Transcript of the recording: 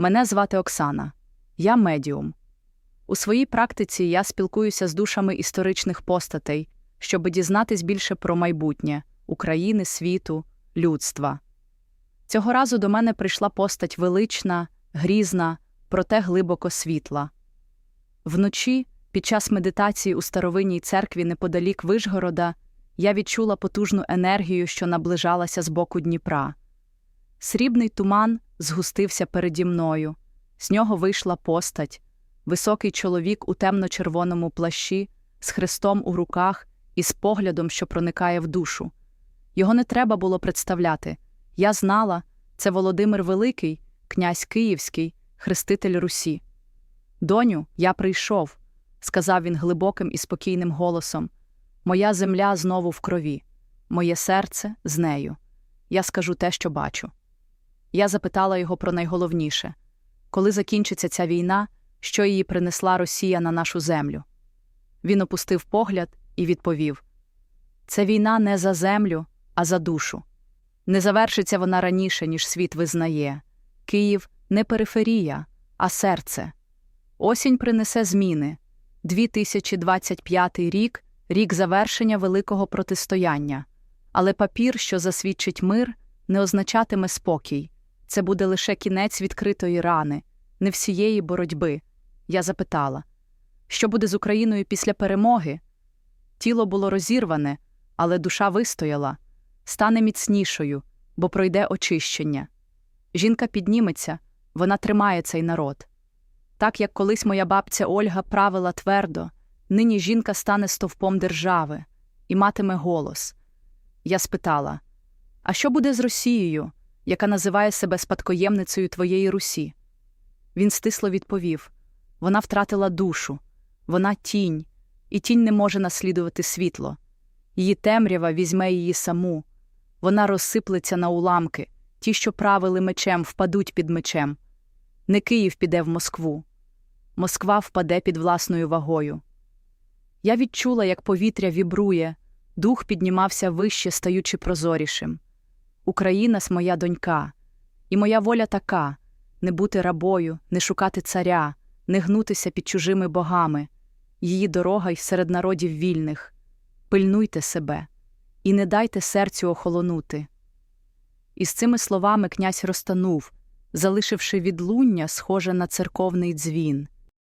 Мене звати Оксана. Я медіум. У своїй практиці я спілкуюся з душами історичних постатей, щоб дізнатись більше про майбутнє України, світу, людства. Цього разу до мене прийшла постать велична, грізна, проте глибоко світла. Вночі, під час медитації у старовинній церкві неподалік Вишгорода, я відчула потужну енергію, що наближалася з боку Дніпра. Срібний туман згустився переді мною, з нього вийшла постать, високий чоловік у темно-червоному плащі, з хрестом у руках і з поглядом, що проникає в душу. Його не треба було представляти. Я знала, це Володимир Великий, князь Київський, хреститель Русі. Доню, я прийшов, сказав він глибоким і спокійним голосом. Моя земля знову в крові, моє серце з нею. Я скажу те, що бачу. Я запитала його про найголовніше коли закінчиться ця війна, що її принесла Росія на нашу землю. Він опустив погляд і відповів: Це війна не за землю, а за душу. Не завершиться вона раніше, ніж світ визнає. Київ не периферія, а серце. Осінь принесе зміни. 2025 рік рік завершення великого протистояння. Але папір, що засвідчить мир, не означатиме спокій. Це буде лише кінець відкритої рани, не всієї боротьби. Я запитала, що буде з Україною після перемоги? Тіло було розірване, але душа вистояла, стане міцнішою, бо пройде очищення. Жінка підніметься, вона тримає цей народ. Так як колись моя бабця Ольга правила твердо, нині жінка стане стовпом держави і матиме голос. Я спитала: А що буде з Росією, яка називає себе спадкоємницею твоєї Русі? Він стисло відповів: вона втратила душу, вона тінь, і тінь не може наслідувати світло. Її темрява візьме її саму, вона розсиплеться на уламки, ті, що правили мечем, впадуть під мечем. Не Київ піде в Москву. Москва впаде під власною вагою. Я відчула, як повітря вібрує, дух піднімався вище, стаючи прозорішим. Україна — моя донька, і моя воля така не бути рабою, не шукати царя, не гнутися під чужими богами, її дорога й серед народів вільних. Пильнуйте себе і не дайте серцю охолонути. І з цими словами князь розтанув, залишивши відлуння, схоже на церковний дзвін.